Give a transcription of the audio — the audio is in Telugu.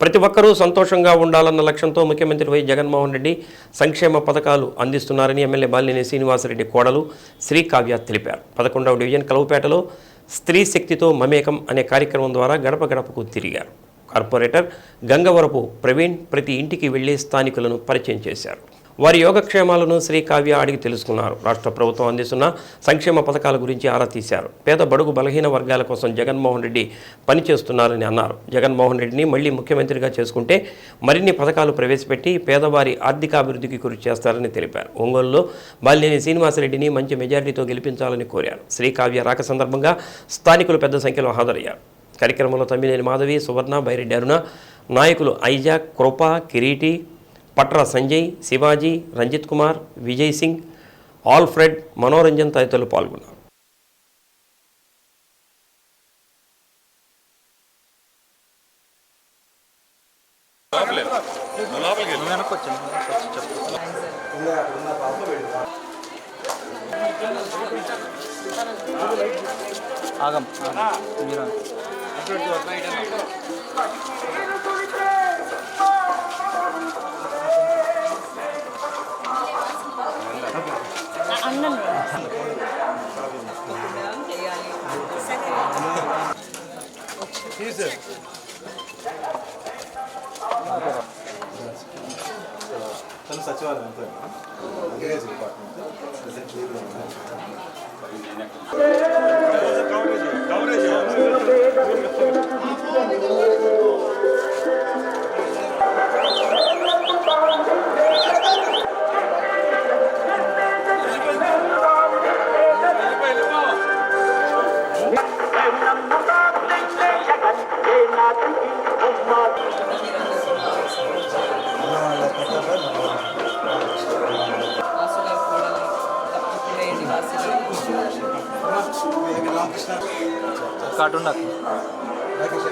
ప్రతి ఒక్కరూ సంతోషంగా ఉండాలన్న లక్ష్యంతో ముఖ్యమంత్రి వై జగన్మోహన్ రెడ్డి సంక్షేమ పథకాలు అందిస్తున్నారని ఎమ్మెల్యే బాలినేని శ్రీనివాసరెడ్డి కోడలు శ్రీకావ్య తెలిపారు. పదకొండవ డివిజన్ కలవపేటలో స్త్రీ శక్తితో మమేకం అనే కార్యక్రమం ద్వారా గడప గడపకు తిరిగారు. కార్పొరేటర్ గంగవరపు ప్రవీణ్ ప్రతి ఇంటికి వెళ్ళి స్థానికులను పరిచయం చేశారు. వారి యోగక్షేమాలను శ్రీకావ్య అడిగి తెలుసుకున్నారు. రాష్ట్ర ప్రభుత్వం అందిస్తున్న సంక్షేమ పథకాల గురించి ఆరా తీశారు. పేద బడుగు బలహీన వర్గాల కోసం జగన్మోహన్ రెడ్డి పనిచేస్తున్నారని అన్నారు. జగన్మోహన్ రెడ్డిని మళ్ళీ ముఖ్యమంత్రిగా చేసుకుంటే మరిన్ని పథకాలు ప్రవేశపెట్టి పేదవారి ఆర్థికాభివృద్ధికి కృషి చేస్తారని తెలిపారు. ఒంగోలులో బాలినేని శ్రీనివాసరెడ్డిని మంచి మెజారిటీతో గెలిపించాలని కోరారు. శ్రీకావ్య రాక సందర్భంగా స్థానికులు పెద్ద సంఖ్యలో హాజరయ్యారు. కార్యక్రమంలో తమ్మినేని మాధవి సువర్ణ బైరెడ్డి అరుణ నాయకులు ఐజాక్ కృప కిరీటి పట్ర సంజయ్ శివాజీ రంజిత్ కుమార్ విజయ్ సింగ్ ఆల్ఫ్రెడ్ మనోరంజన్ తదితరులు పాల్గొన్నారు. ఆగం మీరు? जी सर ತನ್ನ ಸಚಿವಾಲಯ ಅಂತ agriculture department present leave cartoon दाखव